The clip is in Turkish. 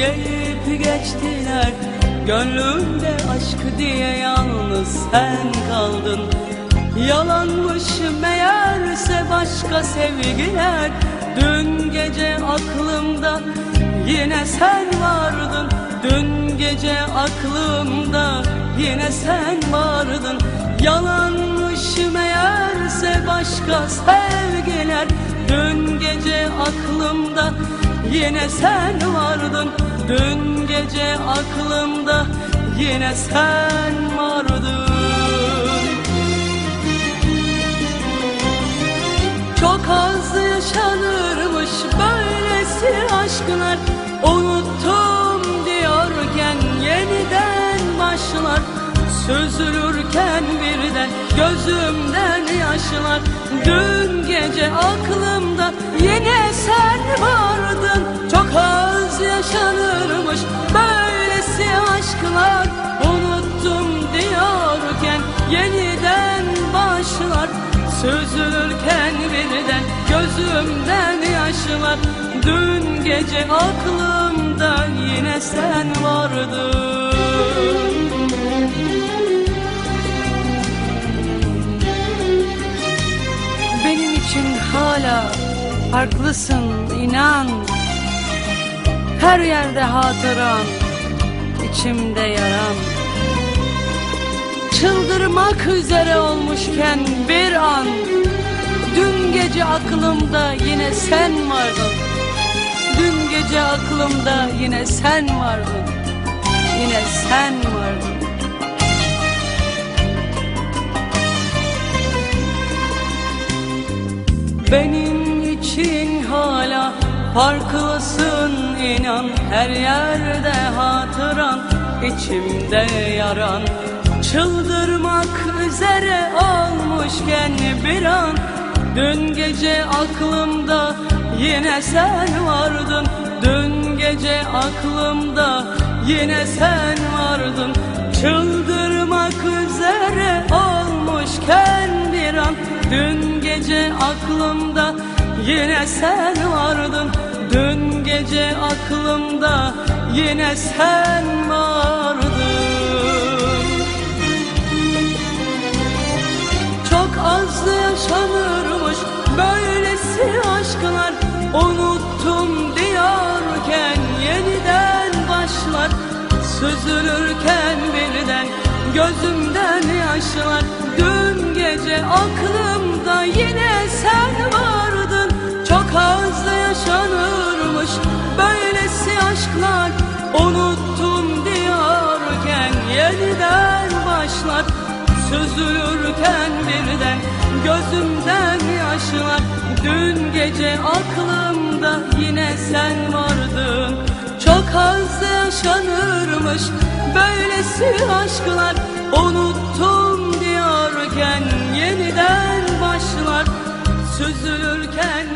Gelip geçtiler Gönlümde aşk diye yalnız sen kaldın. Yalanmış meğerse başka sevgiler. Dün gece aklımda yine sen vardın. Dün gece aklımda yine sen vardın. Yalanmış meğerse başka sevgiler. Dün gece aklımda yine sen vardın Dün gece aklımda yine sen vardın. Çok az yaşanırmış böylesi aşklar. Unuttum diyorken yeniden başlar. Süzülürken birden gözümden yaşlar. Dün gece aklımda yine sen vardın Süzülürken birden gözümden yaşlar Dün gece aklımda yine sen vardın. Benim için hala farklısın inan. Her yerde hatıran, içimde yaran Çıldırmak üzere olmuşken bir an. Dün gece aklımda yine sen vardın. Dün gece aklımda yine sen vardın. Yine sen vardın. Benim için hala farklısın inan. Her yerde hatıran, içimde yaran Çıldırmak üzere olmuşken bir an. Dün gece aklımda yine sen vardın. Dün gece aklımda yine sen vardın. Çıldırmak üzere olmuşken bir an. Dün gece aklımda yine sen vardın. Dün gece aklımda yine sen vardın Az yaşanırmış böylesi aşklar. Unuttum diyorken yeniden başlar. Süzülürken birden gözümden yaşlar. Dün gece aklımda yine sen vardın. Çok az yaşanırmış böylesi aşklar. Unuttum diyorken yeniden başlar Süzülürken birden gözümden yaşlar. Dün gece aklımda yine sen vardın Çok az yaşanırmış böylesi aşklar. Unuttum diyorken yeniden başlar. Süzülürken